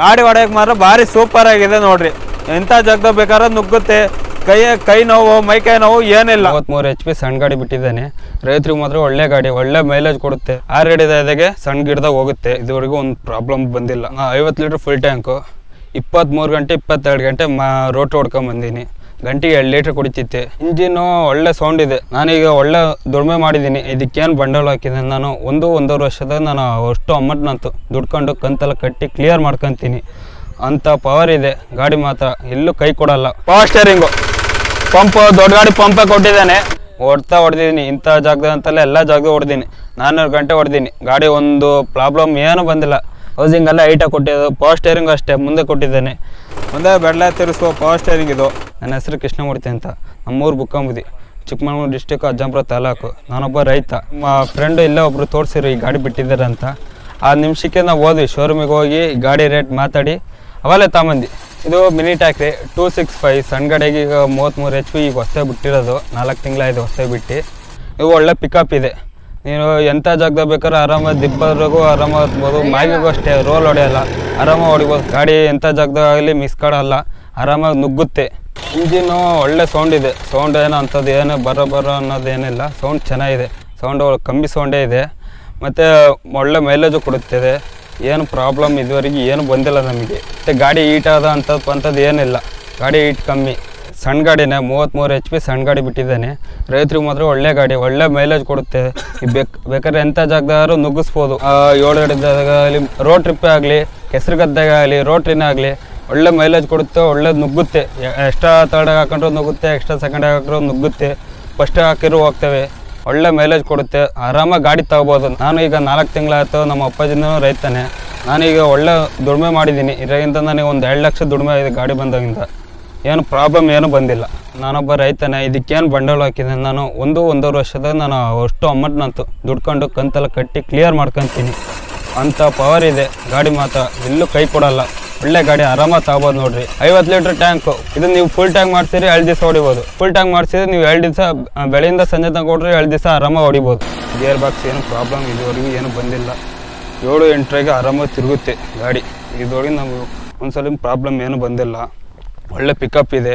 ಗಾಡಿ ಹೊಡೆಯಕ್ಕೆ ಮಾತ್ರ ಭಾರಿ ಸೂಪರ್ ಆಗಿದೆ ನೋಡ್ರಿ. ಎಂಥ ಜಾಗದಾಗ ಬೇಕಾದ್ರೆ ನುಗ್ಗುತ್ತೆ. ಕೈ ಕೈ ನೋವು ಮೈಕೈ ನೋವು ಏನಿಲ್ಲ. ಮೂರು ಎಚ್ ಪಿ ಸಣ್ಣ ಗಾಡಿ ಬಿಟ್ಟಿದ್ದಾನೆ. ರೈತರಿಗೆ ಮಾತ್ರ ಒಳ್ಳೆ ಗಾಡಿ, ಒಳ್ಳೆ ಮೈಲೇಜ್ ಕೊಡುತ್ತೆ. ಆರ್ ಗಾಡಿದಾಗೆ ಸಣ್ಣ ಗಿಡದಾಗ ಹೋಗುತ್ತೆ. ಇದುವರೆಗೂ ಒಂದು ಪ್ರಾಬ್ಲಮ್ ಬಂದಿಲ್ಲ. ಐವತ್ತು ಲೀಟ್ರ್ ಫುಲ್ ಟ್ಯಾಂಕು ಇಪ್ಪತ್ತ್ಮೂರು ಗಂಟೆ, ಇಪ್ಪತ್ತೆರಡು ಗಂಟೆ ಮಾ ರೋಟ್ ಹೊಡ್ಕೊಂಡ್ ಬಂದೀನಿ. ಗಂಟೆಗೆ ಎರಡು ಲೀಟ್ರ್ ಕುಡಿತಿತ್ತು ಇಂಜಿನು ಒಳ್ಳೆ ಸೌಂಡ್ ಇದೆ. ನಾನೀಗ ಒಳ್ಳೆ ದುಡಿಮೆ ಮಾಡಿದ್ದೀನಿ. ಇದಕ್ಕೇನು ಬಂಡವಾಳ ಹಾಕಿದೆ? ನಾನು ಒಂದು ಒಂದೂವರೆ ವರ್ಷದಾಗ ನಾನು ಅಷ್ಟು ಅಮೌಂಟ್ ನಂತು ದುಡ್ಕೊಂಡು ಕಂತೆಲ್ಲ ಕಟ್ಟಿ ಕ್ಲಿಯರ್ ಮಾಡ್ಕೊತೀನಿ. ಅಂಥ ಪವರ್ ಇದೆ. ಗಾಡಿ ಮಾತ್ರ ಎಲ್ಲೂ ಕೈ ಕೊಡಲ್ಲ. ಪವರ್ ಸ್ಟೇರಿಂಗು ಪಂಪ್ ದೊಡ್ಡ ಗಾಡಿ ಪಂಪೇ ಕೊಟ್ಟಿದ್ದಾನೆ. ಹೊಡ್ತಾ ಹೊಡೆದಿದ್ದೀನಿ ಇಂಥ ಜಾಗದ ಅಂತಲ್ಲ ಎಲ್ಲ ಜಾಗದ ಹೊಡೆದೀನಿ ನಾನ್ನೂರು ಗಂಟೆ ಹೊಡೆದೀನಿ ಗಾಡಿ ಒಂದು ಪ್ರಾಬ್ಲಮ್ ಏನೂ ಬಂದಿಲ್ಲ. ಹೌಸಿಂಗ್ ಎಲ್ಲ ಐಟಾಗಿ ಕೊಟ್ಟಿದ್ದು ಪವರ್ ಸ್ಟೇರಿಂಗ್ ಅಷ್ಟೇ. ಮುಂದೆ ಕೊಟ್ಟಿದ್ದೇನೆ. ಮುಂದೆ ಬೆಡ್ಲ ತಿರುಗಿಸುವ ಪವರ್ ಸ್ಟೇರಿಂಗ್ ಇದು. ನನ್ನ ಹೆಸರು ಕೃಷ್ಣಮೂರ್ತಿ ಅಂತ. ನಮ್ಮೂರು ಬುಕ್ಕಂಬುದಿ. ಚಿಕ್ಕಮಗಳೂರು ಡಿಸ್ಟಿಕ್ ಅಜ್ಜಂಪುರ ತಾಲೂಕು. ನಾನೊಬ್ಬ ರೈತ. ನಮ್ಮ ಫ್ರೆಂಡು ಇಲ್ಲೇ ಒಬ್ರು ತೋರಿಸಿರು ಈ ಗಾಡಿ ಬಿಟ್ಟಿದ್ದಾರೆ ಅಂತ. ಆ ನಿಮಿಷಕ್ಕೆ ನಾವು ಹೋದ್ವಿ. ಶೋರೂಮಿಗೆ ಹೋಗಿ ಗಾಡಿ ರೇಟ್ ಮಾತಾಡಿ. ಅವಲ್ಲೇ ತಗೊಂಬಂದು ಇದು mini tractor two six five ಸಣ್ಣ ಈಗ ಮೂವತ್ತ್ಮೂರು ಎಚ್ ಪಿ ಈಗ ಹೊಸ್ತೇ ಬಿಟ್ಟಿರೋದು. ನಾಲ್ಕು ತಿಂಗಳಾಯ್ತು ಹೊಸ್ತೇ ಬಿಟ್ಟು. ಇದು ಒಳ್ಳೆ ಪಿಕಪ್ ಇದೆ. ನೀನು ಎಂಥ ಜಾಗದಾಗ ಬೇಕಾದ್ರೆ ಆರಾಮಾಗಿ ದಿಬ್ಬರಿಗೂ ಆರಾಮಾಗಿ ಹತ್ಬೋದು ಅಷ್ಟೇ ರೋಲ್ ಹೊಡೆಯಲ್ಲ. ಆರಾಮಾಗಿ ಹೊಡಿಬೋದು ಗಾಡಿ ಎಂಥ ಜಾಗದಾಗಲಿ ಮಿಸ್ ಕಾಡಲ್ಲ. ಆರಾಮಾಗಿ ನುಗ್ಗುತ್ತೆ. ಇಂಜಿನ್ನು ಒಳ್ಳೆ ಸೌಂಡ್ ಇದೆ. ಸೌಂಡ್ ಏನೋ ಅಂಥದ್ದು ಏನು ಬರೋ ಬರೋ ಅನ್ನೋದೇನಿಲ್ಲ ಸೌಂಡ್ ಚೆನ್ನಾಗಿದೆ. ಸೌಂಡ್ ಕಮ್ಮಿ ಸೌಂಡೇ ಇದೆ. ಮತ್ತು ಒಳ್ಳೆ ಮೈಲೇಜು ಕೊಡುತ್ತಿದೆ. ಏನು ಪ್ರಾಬ್ಲಮ್ ಇದುವರೆಗೆ ಏನು ಬಂದಿಲ್ಲ ನಮಗೆ. ಮತ್ತು ಗಾಡಿ ಹೀಟ್ ಆದ ಅಂಥದ್ದು ಅಂಥದ್ದು ಏನಿಲ್ಲ. ಗಾಡಿ ಹೀಟ್ ಕಮ್ಮಿ. ಸಣ್ಣ ಗಾಡಿನೇ ಮೂವತ್ತ್ಮೂರು ಎಚ್ ಪಿ ಸಣ್ಣ ಗಾಡಿ ಬಿಟ್ಟಿದ್ದಾನೆ. ರೈತರಿಗೆ ಮಾತ್ರ ಒಳ್ಳೆ ಗಾಡಿ, ಒಳ್ಳೆ ಮೈಲೇಜ್ ಕೊಡುತ್ತೆ. ಬೇಕ್, ಬೇಕಾದ್ರೆ ಎಂಥ ಜಾಗದಾದ್ರು ನುಗ್ಗಿಸ್ಬೋದು. ಏಳು ಆಗಲಿ ರೋಡ್ ಟ್ರಿಪ್ಪೇ ಆಗಲಿ ಕೆಸರು ಗದ್ದೆಗಾಗಲಿ ಆಗಲಿ ಟ್ರಿನೇ ಆಗಲಿ ಒಳ್ಳೆ ಮೈಲೇಜ್ ಕೊಡುತ್ತೆ, ಒಳ್ಳೆ ನುಗ್ಗುತ್ತೆ. ಎಕ್ಸ್ಟ್ರಾ ತರ್ಡಾಗಿ ಹಾಕೊಂಡ್ರು ನುಗ್ಗುತ್ತೆ ಎಕ್ಸ್ಟ್ರಾ ಸೆಕೆಂಡಾಗಿ ಹಾಕಿದ್ರು ನುಗ್ಗುತ್ತೆ. ಫಸ್ಟ್ ಹಾಕಿದ್ರು ಹೋಗ್ತವೆ. ಒಳ್ಳೆ ಮೈಲೇಜ್ ಕೊಡುತ್ತೆ. ಆರಾಮಾಗಿ ಗಾಡಿ ತಗೋಬೋದು. ನಾನು ಈಗ ನಾಲ್ಕು ತಿಂಗಳಾಯ್ತು ನಮ್ಮ ಅಪ್ಪಾಜಿನೂ ರೈತನೇ. ನಾನೀಗ ಒಳ್ಳೆ ದುಡಿಮೆ ಮಾಡಿದ್ದೀನಿ. ಇದರಿಂದ ನನಗೆ ಒಂದು ಎರಡು ಲಕ್ಷ ದುಡಿಮೆ ಇದೆ ಗಾಡಿ ಬಂದಾಗಿಂದ. ಏನು ಪ್ರಾಬ್ಲಮ್ ಏನೂ ಬಂದಿಲ್ಲ. ನಾನೊಬ್ಬ ರೈತನೇ. ಇದಕ್ಕೇನು ಬಂಡವಾಳ ಹಾಕಿದೆ? ನಾನು ಒಂದು, ಒಂದೂವರೆ ವರ್ಷದ ನಾನು ಅಷ್ಟು ಅಮೌಂಟ್ನಂತು ದುಡ್ಕೊಂಡು ಕಂತೆಲ್ಲ ಕಟ್ಟಿ ಕ್ಲಿಯರ್ ಮಾಡ್ಕೊತೀನಿ. ಅಂಥ ಪವರ್ ಇದೆ. ಗಾಡಿ ಮಾತ್ರ. ಎಲ್ಲೂ ಕೈ ಕೊಡಲ್ಲ. ಒಳ್ಳೆ ಗಾಡಿ, ಆರಾಮಾಗಿ ತಗೋಬೋದು ನೋಡ್ರಿ. ಐವತ್ತು ಲೀಟ್ರ್ ಟ್ಯಾಂಕ್ ಇದು ನೀವು ಫುಲ್ ಟ್ಯಾಂಕ್ ಮಾಡ್ತೀರಿ ಎರಡು ದಿವಸ ಹೊಡಿಬೋದು. ಫುಲ್ ಟ್ಯಾಂಕ್ ಮಾಡಿಸಿದ್ರೆ ನೀವು ಎರಡು ದಿವಸ ಬೆಳೆಯಿಂದ ಸಂಜೆ ತಂಗ ಕೊಡ್ರಿ ಎರಡು ದಿವಸ ಆರಾಮಾಗಿ ಹೊಡಿಬೋದು. ಗೇರ್ ಬಾಕ್ಸ್ ಏನು ಪ್ರಾಬ್ಲಮ್ ಇದುವರೆಗೂ ಏನು ಬಂದಿಲ್ಲ. ಏಳು ಎಂಟ್ರಿಗೆ ಆರಾಮಾಗಿ ತಿರುಗುತ್ತೆ ಗಾಡಿ. ಇದ್ರೊಳಗೆ ನಾವು ಒಂದ್ಸಲ ಪ್ರಾಬ್ಲಮ್ ಏನು ಬಂದಿಲ್ಲ. ಒಳ್ಳೆ ಪಿಕಪ್ ಇದೆ.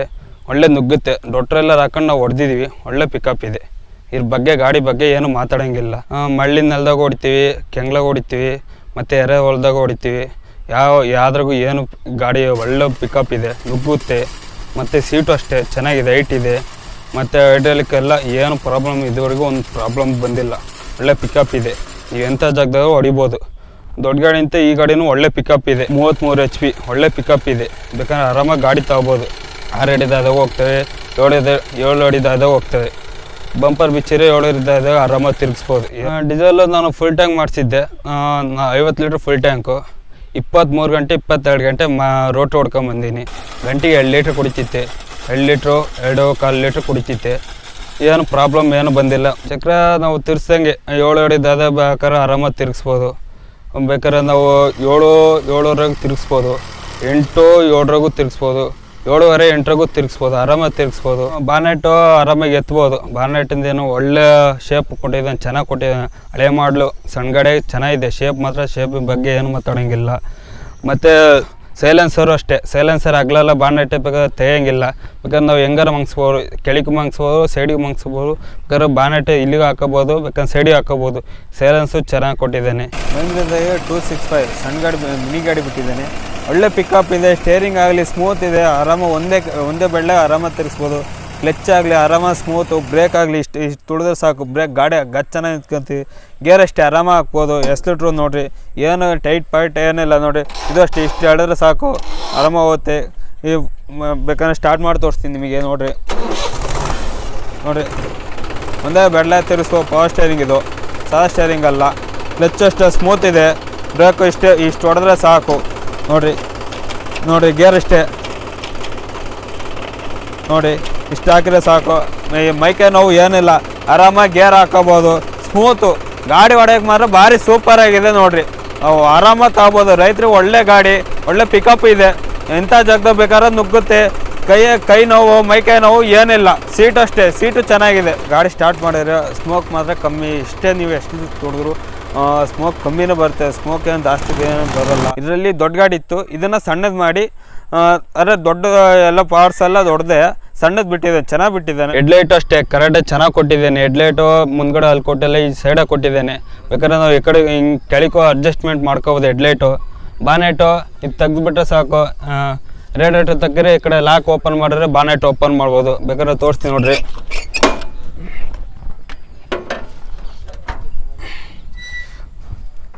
ಒಳ್ಳೆ ನುಗ್ಗುತ್ತೆ. ಡೊಟ್ರೆಲ್ಲ ಹಾಕೊಂಡು ನಾವು ಹೊಡೆದಿದ್ದೀವಿ ಒಳ್ಳೆ ಪಿಕಪ್ ಇದೆ. ಇದ್ರ ಬಗ್ಗೆ, ಗಾಡಿ ಬಗ್ಗೆ ಏನು ಮಾತಾಡೋಂಗಿಲ್ಲ. ಮಳ್ಳಿನ ನೆಲದಾಗ ಹೊಡಿತೀವಿ, ಕೆಂಗ್ಳಾಗ ಹೊಡಿತೀವಿ, ಮತ್ತು ಎರೆ ಹೊಲದಾಗ ಹೊಡಿತೀವಿ. ಯಾವ ಯಾವ್ದ್ರಾಗೂ ಏನು ಗಾಡಿ ಒಳ್ಳೆ ಪಿಕಪ್ ಇದೆ, ನುಗ್ಗುತ್ತೆ, ಮತ್ತು ಸೀಟು ಅಷ್ಟೇ, ಚೆನ್ನಾಗಿದೆ ಹೈಟ್ ಇದೆ, ಮತ್ತು ಹೈಡ್ರಲಿಕ್ಕೆಲ್ಲ ಏನು ಪ್ರಾಬ್ಲಮ್ ಇದುವರೆಗೂ ಒಂದು ಪ್ರಾಬ್ಲಮ್ ಬಂದಿಲ್ಲ. ಒಳ್ಳೆ ಪಿಕಪ್ ಇದೆ. ನೀವು ಎಂಥ ಜಾಗದಾಗ ಹೊಡಿಬೋದು. ದೊಡ್ಡ ಅಂತ ಈ ಗಾಡಿನೂ ಒಳ್ಳೆ ಪಿಕಪ್ ಇದೆ. ಮೂವತ್ತ್ಮೂರು ಎಚ್ ಪಿ ಒಳ್ಳೆ ಪಿಕಪ್ ಇದೆ. ಬೇಕಾದ್ರೆ ಆರಾಮಾಗಿ ಗಾಡಿ ತಗೋಬೋದು. ಆರು ಅಡಿದಾದಾಗ ಹೋಗ್ತವೆ ಏಳು ಏಳು ಅಡಿದಾದಾಗ ಹೋಗ್ತವೆ ಬಂಪರ್ ಬಿಚ್ಚಿರೆ ಏಳು ಅಡಿದಾದಾಗ ಆರಾಮಾಗಿ ತಿರುಗಿಸ್ಬೋದು. ಡೀಸೆಲ್ ನಾನು ಫುಲ್ ಟ್ಯಾಂಕ್ ಮಾಡಿಸಿದ್ದೆ. ಐವತ್ತು ಲೀಟ್ರ್ ಫುಲ್ ಟ್ಯಾಂಕು ಇಪ್ಪತ್ತ್ಮೂರು ಗಂಟೆ, ಇಪ್ಪತ್ತೆರಡು ಗಂಟೆ ಮಾ ರೋಟ್ ಹೊಡ್ಕೊಂಬಂದೀನಿ ಗಂಟೆಗೆ ಎರಡು ಲೀಟ್ರ್ ಕುಡಿತಿತ್ತೆ ಎರಡು ಲೀಟ್ರು, ಎರಡು ಕಾಲು ಲೀಟ್ರ್ ಕುಡಿತಿತ್ತೆ ಏನು ಪ್ರಾಬ್ಲಮ್ ಏನು ಬಂದಿಲ್ಲ. ಚಕ್ರ ನಾವು ತಿರ್ಸಂಗೆ ಏಳು ಅಡಿದಾದ ಬೇಕಾದ್ರೆ ಆರಾಮಾಗಿ ತಿರುಗಿಸ್ಬೋದು. ಬೇಕಾದ್ರೆ ನಾವು ಏಳು, ಏಳುವರೆಗೂ ತಿರುಗಿಸ್ಬೋದು. ಎಂಟು ಏಳರಾಗೂ ತಿರುಗಿಸ್ಬೋದು. ಏಳುವರೆ, ಎಂಟ್ರಿಗೂ ತಿರ್ಗಿಸ್ಬೋದು, ಆರಾಮಾಗಿ ತಿರ್ಗಿಸ್ಬೋದು. ಬಾನೆಟ್ಟು ಆರಾಮಾಗಿ ಎತ್ಬೋದು. ಬಾನೆಟ್ಟಿಂದ ಏನು ಒಳ್ಳೆ ಶೇಪ್ ಕೊಟ್ಟಿದ್ದಾನೆ, ಚೆನ್ನಾಗಿ ಕೊಟ್ಟಿದ್ದಾನೆ. ಹಳೆ ಮಾಡಲು, ಸಣ್ಣ ಗಾಡಿ ಚೆನ್ನಾಗಿದೆ. ಶೇಪ್ ಮಾತ್ರ ಶೇಪ್ ಬಗ್ಗೆ ಏನು ಮಾತಾಡೋಂಗಿಲ್ಲ. ಮತ್ತು ಸೈಲೆನ್ಸರು ಅಷ್ಟೇ. ಸೈಲೆನ್ಸರ್ ಆಗ್ಲೆಲ್ಲ ಬಾನೆಟ್ಟೆ ಬೇಕಾದ್ರೆ ತೆಗಿಯಂಗಿಲ್ಲ. ಬೇಕಾದ್ರೆ ನಾವು ಹೆಂಗಾರ ಮಂಗಿಸ್ಬೋದು, ಕೆಳಗೆ ಮಂಗಿಸ್ಬೋದು ಸೈಡಿಗೆ ಮಂಗಿಸ್ಬೋದು, ಬೇಕಾದ್ರೆ ಬಾನೆಟ್ಟೆ ಇಲ್ಲಿಗೆ ಹಾಕೋಬೋದು, ಬೇಕಾದ್ರೆ ಸೈಡಿಗೆ ಹಾಕೋಬೋದು. ಸೈಲೆನ್ಸು ಚೆನ್ನಾಗಿ ಕೊಟ್ಟಿದ್ದಾನೆ. ಟೂ ಸಿಕ್ಸ್ ಫೈವ್ ಸಣ್ಣ ಗಾಡಿ ಮಿನಿ ಗಾಡಿ ಬಿಟ್ಟಿದ್ದಾನೆ. ಒಳ್ಳೆ ಪಿಕಪ್ ಇದೆ ಸ್ಟೇರಿಂಗ್ ಆಗಲಿ ಸ್ಮೂತ್ ಇದೆ ಆರಾಮಾಗಿ ಒಂದೇ ಒಂದೇ ಬೆಳ್ಳೆ ಆರಾಮಾಗಿ ತಿರ್ಗಿಸ್ಬೋದು. ಕ್ಲಚ್ ಆಗಲಿ ಆರಾಮಾಗಿ ಸ್ಮೂತು ಬ್ರೇಕ್ ಆಗಲಿ ಇಷ್ಟು ಇಷ್ಟು ತುಳಿದ್ರೆ ಸಾಕು. ಬ್ರೇಕ್ ಗಾಡಿ ಗಚ್ಚನ ನಿಂತ್ಕೊಂತೀವಿ. ಗೇರ್ ಅಷ್ಟೇ ಆರಾಮಾಗಿ ಹಾಕ್ಬೋದು. ಎಸ್ಲಿಟ್ರು ನೋಡಿರಿ? ಏನು ಟೈಟ್ ಪೈಟ್ ಏನಿಲ್ಲ ನೋಡಿರಿ. ಇದು ಅಷ್ಟೇ, ಇಷ್ಟು ಹೇಳಿದ್ರೆ ಸಾಕು. ಆರಾಮಾಗಿ ಹೋಗುತ್ತೆ. ಈ ಬೇಕಂದ್ರೆ ಬೇಕಾದ್ರೆ ಸ್ಟಾರ್ಟ್ ಮಾಡಿ ತೋರಿಸ್ತೀನಿ ನಿಮಗೆ, ನೋಡಿರಿ. ನೋಡಿರಿ. ಒಂದೇ ಬೆಳ್ಳೆ ತಿರ್ಸೋ ಪವರ್ ಸ್ಟೇರಿಂಗ್ ಇದು. ಸಾದಾ ಸ್ಟೇರಿಂಗ್ ಅಲ್ಲ. ಕ್ಲಚ್ ಅಷ್ಟೇ ಸ್ಮೂತ್ ಇದೆ. ಬ್ರೇಕು ಇಷ್ಟೇ, ಇಷ್ಟು ಹೊಡೆದ್ರೆ ಸಾಕು. ನೋಡಿರಿ. ನೋಡಿರಿ, ಗೇರ್ ಅಷ್ಟೇ ನೋಡಿ ಇಷ್ಟು ಹಾಕಿದ್ರೆ ಸಾಕು. ಮೈಕೈ ನೋವು ಏನಿಲ್ಲ. ಆರಾಮಾಗಿ ಗೇರ್ ಹಾಕೋಬೋದು. ಸ್ಮೂತು ಗಾಡಿ ಹೊಡೆಯೋಕೆ ಮಾತ್ರ ಭಾರಿ ಸೂಪರ್ ಆಗಿದೆ ನೋಡ್ರಿ. ಅವು ಆರಾಮಾಗಿ ತಗೋಬೋದು ರೈತರಿಗೆ ಒಳ್ಳೆ ಗಾಡಿ, ಒಳ್ಳೆ ಪಿಕಪ್ ಇದೆ. ಎಂಥ ಜಾಗದಾಗ ಬೇಕಾದ್ರೆ ನುಗ್ಗುತ್ತೆ. ಕೈ ಕೈ ನೋವು, ಮೈಕೈ ನೋವು ಏನಿಲ್ಲ. ಸೀಟ್ ಅಷ್ಟೇ. ಸೀಟು ಚೆನ್ನಾಗಿದೆ. ಗಾಡಿ ಸ್ಟಾರ್ಟ್ ಮಾಡಿದ್ರೆ ಸ್ಮೋಕ್ ಮಾತ್ರ ಕಮ್ಮಿ. ಇಷ್ಟೇ ನೀವು ಎಷ್ಟು ತುಡಿದ್ರು. ಸ್ಮೋಕ್ ಕಮ್ಮಿನೇ ಬರುತ್ತೆ ಸ್ಮೋಕ್ ಏನು ಜಾಸ್ತಿ ಏನು ಬರೋಲ್ಲ. ಇದರಲ್ಲಿ ದೊಡ್ಡ ಗಾಡಿ ಇತ್ತು, ಇದನ್ನು ಸಣ್ಣದು ಮಾಡಿ ಅಂದರೆ ದೊಡ್ಡ ಎಲ್ಲ ಪಾರ್ಟ್ಸ್ ಎಲ್ಲ ದೊಡ್ಡದೆ, ಸಣ್ಣದು ಬಿಟ್ಟಿದ್ದಾನೆ ಚೆನ್ನಾಗಿ ಬಿಟ್ಟಿದ್ದಾನೆ. ಹೆಡ್ಲೈಟ್ ಅಷ್ಟೇ ಕರೆಕ್ಟಾಗಿ ಚೆನ್ನಾಗಿ ಕೊಟ್ಟಿದ್ದೇನೆ ಹೆಡ್ಲೈಟು ಮುಂದ್ಗಡೆ ಅಲ್ಲಿ ಕೊಟ್ಟಿಲ್ಲ, ಈ ಸೈಡಾಗಿ ಕೊಟ್ಟಿದ್ದೇನೆ. ಬೇಕಾದ್ರೆ ನಾವು ಈ ಕಡೆ ಹಿಂಗೆ ಕೆಳಕೋ ಅಡ್ಜಸ್ಟ್ಮೆಂಟ್ ಮಾಡ್ಕೋಬೋದು ಹೆಡ್ಲೈಟು ಬಾನೆಟು ಇದು ತೆಗೆದುಬಿಟ್ರೆ ಸಾಕು. ರೇಡಿಯೇಟರ್ ತೆಗ್ದ್ರೆ ಈ ಕಡೆ ಲಾಕ್ ಓಪನ್ ಮಾಡಿದ್ರೆ ಬಾನೆಟ್ ಓಪನ್ ಮಾಡ್ಬೋದು. ಬೇಕಾದ್ರೆ ತೋರಿಸ್ತೀನಿ ನೋಡ್ರಿ.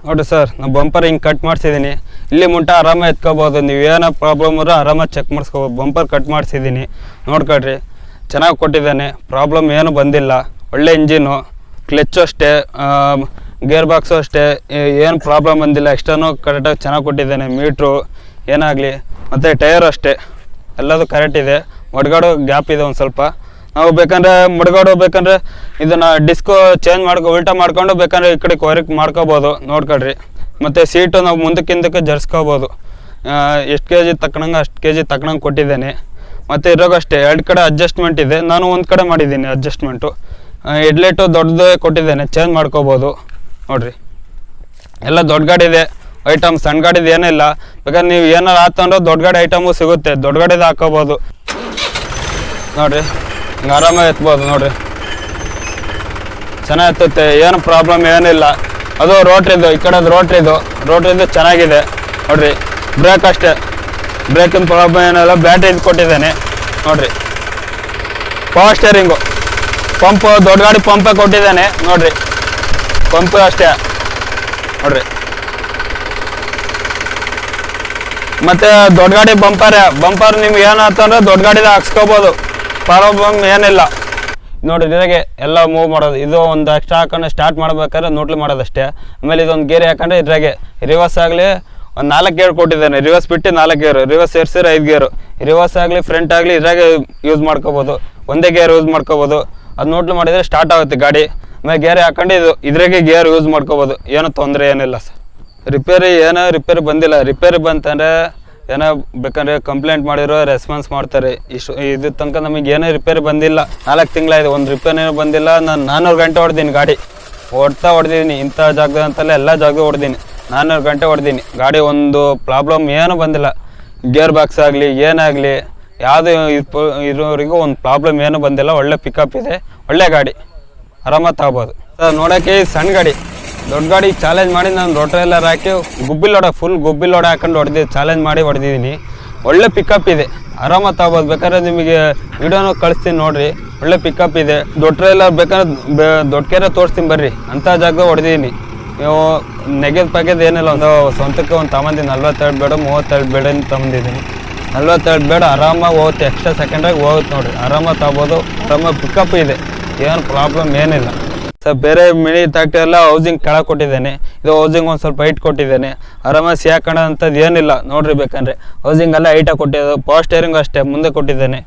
ನೋಡಿರಿ ಸರ್, ನಾನು ಬಂಪರ್ ಹಿಂಗೆ ಕಟ್ ಮಾಡಿಸಿದ್ದೀನಿ ಇಲ್ಲಿ ಮುಂಟ ಆರಾಮಾಗಿ ಎತ್ಕೋಬೋದು, ನೀವು ಏನೋ ಪ್ರಾಬ್ಲಮ್ ಇರೋ ಆರಾಮಾಗಿ ಚೆಕ್ ಮಾಡಿಸ್ಕೋಬೋದು ಬಂಪರ್ ಕಟ್ ಮಾಡಿಸಿದ್ದೀನಿ ನೋಡ್ಕೊಳ್ರಿ, ಚೆನ್ನಾಗಿ ಕೊಟ್ಟಿದ್ದಾನೆ ಪ್ರಾಬ್ಲಮ್ ಏನು ಬಂದಿಲ್ಲ. ಒಳ್ಳೆ ಇಂಜಿನು ಕ್ಲಚ್ಚು ಅಷ್ಟೇ ಗೇರ್ ಬಾಕ್ಸು ಅಷ್ಟೇ ಏನು ಪ್ರಾಬ್ಲಮ್ ಬಂದಿಲ್ಲ ಎಕ್ಸ್ಟ್ರಾನು ಕರೆಕ್ಟಾಗಿ ಚೆನ್ನಾಗಿ ಕೊಟ್ಟಿದ್ದಾನೆ ಮೀಟ್ರು ಏನಾಗಲಿ, ಮತ್ತು ಟೈರ್ ಅಷ್ಟೇ. ಎಲ್ಲದು ಕರೆಕ್ಟ್ ಇದೆ ಒಡಗಾಡೋ ಗ್ಯಾಪ್ ಇದೆ ಒಂದು ಸ್ವಲ್ಪ. ನಾವು ಬೇಕಂದ್ರೆ ಮಡ್ಗಾಡು ಬೇಕಂದ್ರೆ ಇದನ್ನ ಡಿಸ್ಕು ಚೇಂಜ್ ಮಾಡ್ಕೊ, ಉಲ್ಟಾ ಮಾಡ್ಕೊಂಡು ಬೇಕಂದ್ರೆ ಈ ಕಡೆ ಕೊರಕ್ ಮಾಡ್ಕೋಬೋದು, ನೋಡ್ಕೊಳ್ರಿ. ಮತ್ತು ಸೀಟು ನಾವು ಮುಂದಕ್ಕೆ ಹಿಂದಕ್ಕೆ ಜರ್ಸ್ಕೋಬೋದು ಎಷ್ಟು ಕೆ ಜಿ ತಕ್ಕನಂಗೆ ಅಷ್ಟು ಕೆ ಜಿ ತಕ್ಕನಂಗೆ ಕೊಟ್ಟಿದ್ದೇನೆ. ಮತ್ತು ಇರೋಗ ಅಷ್ಟೇ ಎರಡು ಕಡೆ ಅಡ್ಜಸ್ಟ್ಮೆಂಟ್ ಇದೆ. ನಾನು ಒಂದು ಕಡೆ ಮಾಡಿದ್ದೀನಿ ಅಡ್ಜಸ್ಟ್ಮೆಂಟು ಹೆಡ್ಲೈಟು ದೊಡ್ಡದೇ ಕೊಟ್ಟಿದ್ದೇನೆ ಚೇಂಜ್ ಮಾಡ್ಕೋಬೋದು. ನೋಡಿರಿ. ಎಲ್ಲ ದೊಡ್ಡ ಗಾಡಿ ಇದೆ ಐಟಮ್ ಸಣ್ಣ ಗಾಡಿದು ಏನಿಲ್ಲ ಬೇಕಾದ್ರೆ ನೀವು ಏನಾರು ಆತಂದ್ರೆ ದೊಡ್ಡ ಗಾಡಿ ಐಟಮು ಸಿಗುತ್ತೆ. ದೊಡ್ಡ ಗಾಡಿದು ಹಾಕೋಬೋದು. ನೋಡಿರಿ, ಆರಾಮಾಗಿ ಎತ್ಬೋದು, ನೋಡ್ರಿ. ಚೆನ್ನಾಗಿ ಎತ್ತುತ್ತೆ ಏನು ಪ್ರಾಬ್ಲಮ್ ಏನಿಲ್ಲ. ಅದು ರೋಟ್ರಿದು, ಈ ಕಡೆದು ರೋಟ್ರಿದು. ರೋಟ್ರಿದು ಚೆನ್ನಾಗಿದೆ. ನೋಡ್ರಿ ಬ್ರೇಕ್ ಅಷ್ಟೇ. ಬ್ರೇಕಿನ ಪ್ರಾಬ್ಲಮ್ ಏನಿಲ್ಲ ಬ್ಯಾಟ್ರಿ ಇದು ಕೊಟ್ಟಿದ್ದೇನೆ. ನೋಡ್ರಿ. ಪವರ್ ಸ್ಟೇರಿಂಗು ಪಂಪು ದೊಡ್ಡ ಗಾಡಿ ಪಂಪೇ ಕೊಟ್ಟಿದ್ದೇನೆ. ನೋಡ್ರಿ. ಪಂಪ್ ಅಷ್ಟೇ. ನೋಡ್ರಿ. ಮತ್ತೆ ದೊಡ್ಡ ಗಾಡಿ ಬಂಪರ್ ಬಂಪರ್ ನಿಮ್ಗೆ ಏನಾತಂದ್ರೆ ದೊಡ್ಡ ಗಾಡಿದ ಹಾಕ್ಸ್ಕೋಬೋದು. ಪ್ರಾಬ್ಲಮ್ ಏನಿಲ್ಲ. ನೋಡ್ರಿ ಇದಾಗೆ ಎಲ್ಲ ಮೂವ್ ಮಾಡೋದು. ಇದು ಒಂದು ಎಕ್ಸ್ಟ್ರಾ ಹಾಕೊಂಡು ಸ್ಟಾರ್ಟ್ ಮಾಡ್ಬೇಕಾದ್ರೆ ನೋಟ್ಲಿ ಮಾಡೋದಷ್ಟೇ. ಆಮೇಲೆ ಇದೊಂದು ಗೇರ್ ಹಾಕೊಂಡ್ರೆ ಇದ್ರಾಗೆ ರಿವರ್ಸ್ ಆಗಲಿ ಒಂದು ನಾಲ್ಕು ಗೇರ್ ಕೊಟ್ಟಿದ್ದಾನೆ. ರಿವರ್ಸ್ ಬಿಟ್ಟು ನಾಲ್ಕು ಗೇರು ರಿವರ್ಸ್ ಸೇರಿಸಿದ್ರೆ ಐದು ಗೇರು. ರಿವರ್ಸ್ ಆಗಲಿ ಫ್ರಂಟ್ ಆಗಲಿ ಇದ್ರಾಗೆ ಯೂಸ್ ಮಾಡ್ಕೋಬೋದು. ಒಂದೇ ಗೇರ್ ಯೂಸ್ ಮಾಡ್ಕೋಬೋದು. ಅದು ನೋಟ್ಲಿ ಮಾಡಿದರೆ ಸ್ಟಾರ್ಟ್ ಆಗುತ್ತೆ ಗಾಡಿ. ಆಮೇಲೆ ಗೇರ್ ಹಾಕೊಂಡು ಇದು ಇದ್ರಾಗೆ ಗೇರ್ ಯೂಸ್ ಮಾಡ್ಕೋಬೋದು. ಏನೂ ತೊಂದರೆ ಏನಿಲ್ಲ ಸರ್. ರಿಪೇರಿ ಏನೋ ರಿಪೇರಿ ಬಂದಿಲ್ಲ. ರಿಪೇರಿ ಬಂತಂದ್ರೆ ಏನೋ ಬೇಕಂದ್ರೆ ಕಂಪ್ಲೇಂಟ್ ಮಾಡಿರೋ ರೆಸ್ಪಾನ್ಸ್ ಮಾಡ್ತಾರೆ. ಇಷ್ಟು ಇದು ತನಕ ನಮಗೆ ಏನೋ ರಿಪೇರಿ ಬಂದಿಲ್ಲ. ನಾಲ್ಕು ತಿಂಗಳಾಯ್ತು, ಒಂದು ರಿಪೇರಿ ಬಂದಿಲ್ಲ. ನಾನು ನಾನ್ನೂರು ಗಂಟೆ ಹೊಡೆದೀನಿ ಗಾಡಿ. ಓಡ್ತಾ ಹೊಡೆದಿದ್ದೀನಿ ಇಂಥ ಜಾಗದ ಅಂತಲ್ಲ ಎಲ್ಲ ಜಾಗ ಹೊಡ್ದೀನಿ. ನಾನ್ನೂರು ಗಂಟೆ ಹೊಡೆದೀನಿ. ಗಾಡಿ ಒಂದು ಪ್ರಾಬ್ಲಮ್ ಏನೂ ಬಂದಿಲ್ಲ. ಗೇರ್ ಬಾಕ್ಸ್ ಆಗಲಿ ಏನಾಗಲಿ ಯಾವುದೇ ಇರೋರಿಗೂ ಒಂದು ಪ್ರಾಬ್ಲಮ್ ಏನೂ ಬಂದಿಲ್ಲ. ಒಳ್ಳೆ ಪಿಕಪ್ ಇದೆ. ಒಳ್ಳೆ ಗಾಡಿ. ಆರಾಮಾಗಿ ತಗೋಬೋದು. ಸರ್ ನೋಡೋಕ್ಕೆ ಸಣ್ಣ ಗಾಡಿ. ದೊಡ್ಡ ಗಾಡಿ ಚಾಲೆಂಜ್ ಮಾಡಿ ನಾನು ರೋಟ್ರೆಲ್ಲರ್ ಹಾಕಿ ಗುಬ್ಬಿ ಲೋಡ ಫುಲ್ ಗುಬ್ಬಿ ಲೋಡ ಹಾಕೊಂಡು ಹೊಡೆದಿ ಚಾಲೆಂಜ್ ಮಾಡಿ ಹೊಡೆದಿದ್ದೀನಿ ಒಳ್ಳೆ ಪಿಕಪ್ ಇದೆ. ಆರಾಮ ತಗೋಬೋದು. ಬೇಕಾದ್ರೆ ನಿಮಗೆ ವಿಡಿಯೋನ ಕಳಿಸ್ತೀನಿ ನೋಡ್ರಿ. ಒಳ್ಳೆ ಪಿಕಪ್ ಇದೆ. ದೊಡ್ಡ ಟ್ರೈಲರ್ ಬೇಕಾದ್ರೆ ದೊಡ್ಡ ಕೆರೆ ತೋರಿಸ್ತೀನಿ ಬರ್ರಿ. ಅಂಥ ಜಾಗ ಹೊಡೆದಿದ್ದೀನಿ ನೀವು ನೆಗೆದು ಪಗೆದ್ ಏನಿಲ್ಲ, ಒಂದು ಸ್ವಂತಕ್ಕೆ ಒಂದು ತಗೊಂಡಿದ್ದೀನಿ ನಲ್ವತ್ತೆರಡು ಬೇಡ ಮೂವತ್ತೆರಡು ಬೇಡ ತಗೊಂಡಿದ್ದೀನಿ ನಲ್ವತ್ತೆರಡು ಬೇಡ ಆರಾಮಾಗಿ ಹೋಗುತ್ತೆ ಎಕ್ಸ್ಟ್ರಾ ಸೆಕೆಂಡಾಗಿ ಹೋಗುತ್ತೆ ನೋಡಿರಿ. ಆರಾಮಾಗಿ ತಗೋಬೋದು. ಆರಾಮಾಗಿ ಪಿಕಪ್ ಇದೆ. ಏನು ಪ್ರಾಬ್ಲಮ್ ಏನಿಲ್ಲ. ಸರ್ ಬೇರೆ ಮಿನಿ ಟ್ಯಾಕ್ಟರ್ ಎಲ್ಲ ಹೌಸಿಂಗ್ ಕೆಳಗೆ ಕೊಟ್ಟಿದ್ದೇನೆ. ಇದು ಹೌಸಿಂಗ್ ಒಂದು ಸ್ವಲ್ಪ ಹೈಟ್ ಕೊಟ್ಟಿದ್ದೇನೆ. ಆರಾಮಾಗಿ ಸಿಯಾಕಣ ಅಂಥದ್ದು ಏನಿಲ್ಲ. ನೋಡಿರಿ ಬೇಕಂದ್ರೆ. ಹೌಸಿಂಗ್ ಎಲ್ಲ ಹೈಟಾಗಿ ಕೊಟ್ಟಿದ್ದು ಪವರ್ ಸ್ಟೇರಿಂಗ್ ಅಷ್ಟೇ, ಮುಂದೆ ಕೊಟ್ಟಿದ್ದೇನೆ.